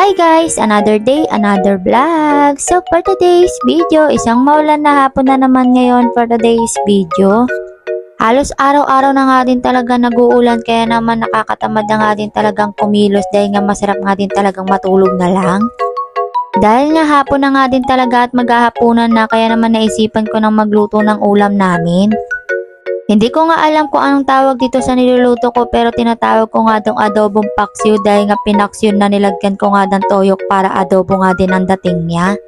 Hi guys! Another day, another vlog! So for today's video, isang maulan na hapon na naman ngayon for today's video. Halos araw-araw na nga din talaga nag-uulan kaya naman nakakatamad na nga din talagang kumilos dahil nga masarap nga din talagang matulog na lang. Dahil nga hapon na nga din talaga at maghahapunan na kaya naman naisipan ko nang magluto ng ulam namin. Hindi ko nga alam kung anong tawag dito sa niluluto ko pero tinatawag ko nga dong adobong paksiw dahil nga pinaksiw na nilagyan ko nga ng toyok para adobo nga din ang dating niya.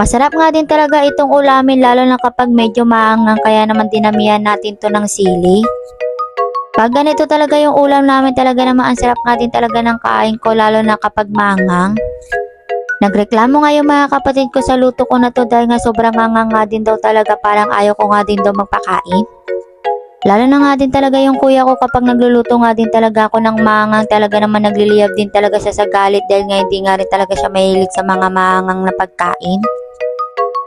Masarap nga din talaga itong ulamin lalo na kapag medyo maangang kaya naman dinamihan natin to ng sili. Pag ganito talaga yung ulam namin talaga naman ang sarap nga din talaga ng kain ko lalo na kapag maangang. Nagreklamo nga yung mga kapatid ko sa luto ko na to dahil nga sobrang angang nga din daw talaga parang ayaw ko nga din daw magpakain. Lalo na nga din talaga yung kuya ko kapag nagluluto nga din talaga ako ng maangang talaga naman nagliliyab din talaga siya sa galit dahil nga hindi nga rin talaga siya mahilig sa mga maangang na pagkain.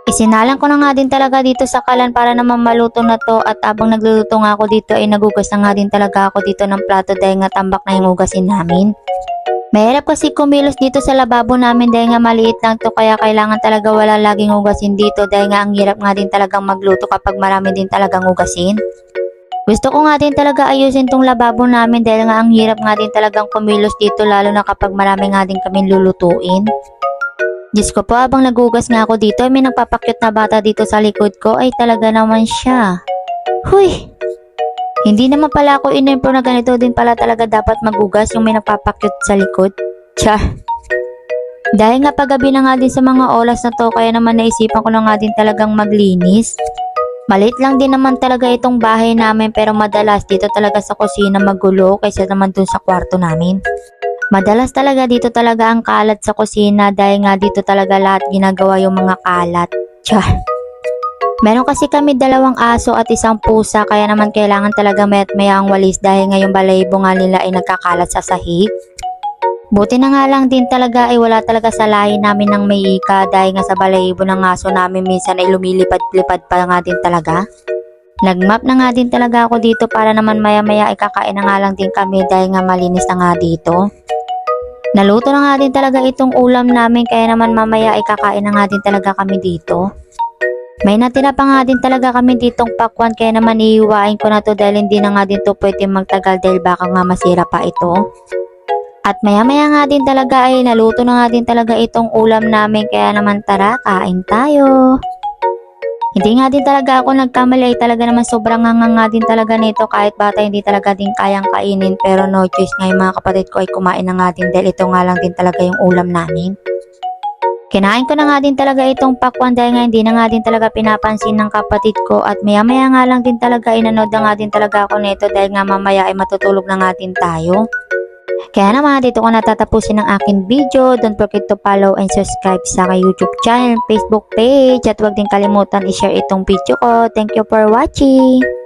Isinalang ko na nga din talaga dito sa kalan para naman maluto na to at habang nagluluto nga ako dito ay nagugas na nga din talaga ako dito ng plato dahil nga tambak na yung ugasin namin. Mahirap kasi kumilos dito sa lababo namin dahil nga maliit lang to kaya kailangan talaga wala laging ugasin dito dahil nga ang hirap nga din talagang magluto kapag marami din talagang ugasin. Gusto ko nga din talaga ayusin tong lababo namin dahil nga ang hirap nga din talagang kumilos dito lalo na kapag marami nga din kaming lulutuin. Diyos ko po habang nagugas nga ako dito ay may nagpapakyut na bata dito sa likod ko ay talaga naman siya. Huy! Hindi naman pala ako inimpo na ganito din pala talaga dapat magugas yung may nagpapakyut sa likod. Tsa. Dahil nga paggabi na nga din sa mga oras na to kaya naman naisipan ko na nga din talagang maglinis. Maliit lang din naman talaga itong bahay namin pero madalas dito talaga sa kusina magulo kaysa naman dun sa kwarto namin. Madalas talaga dito talaga ang kalat sa kusina dahil nga dito talaga lahat ginagawa yung mga kalat. Tsa. Meron kasi kami dalawang aso at isang pusa kaya naman kailangan talaga mayat maya ang walis dahil nga yung balayibo nga nila ay nagkakalat sa sahig. Buti na nga lang din talaga ay wala talaga sa lahi namin ng may ika dahil nga sa balayibo ng aso namin minsan ay lumilipad-lipad pa nga din talaga. Nagmap na nga din talaga ako dito para naman maya-maya ay kakain na nga lang din kami dahil nga malinis na nga dito. Naluto na nga din talaga itong ulam namin kaya naman mamaya ay kakain na nga din talaga kami dito. May natira pa nga din talaga kami ditong pakwan kaya naman iiwain ko na to dahil hindi na nga din to pwede magtagal dahil baka nga masira pa ito. At maya maya nga din talaga ay naluto na nga din talaga itong ulam namin kaya naman tara kain tayo. Hindi nga din talaga ako nagkamali ay talaga naman sobrang hangang nga din talaga nito kahit bata hindi talaga din kayang kainin pero no choice nga yung mga kapatid ko ay kumain na nga din dahil ito nga lang din talaga yung ulam namin. Kinain ko na nga din talaga itong pakwan dahil nga hindi na nga din talaga pinapansin ng kapatid ko at maya maya nga lang din talaga inanood na nga din talaga ako nito dahil nga mamaya ay matutulog na nga din tayo. Kaya naman dito ko natatapusin ang akin video. Don't forget to follow and subscribe sa aking YouTube channel, Facebook page at huwag din kalimutan i-share itong video ko. Thank you for watching!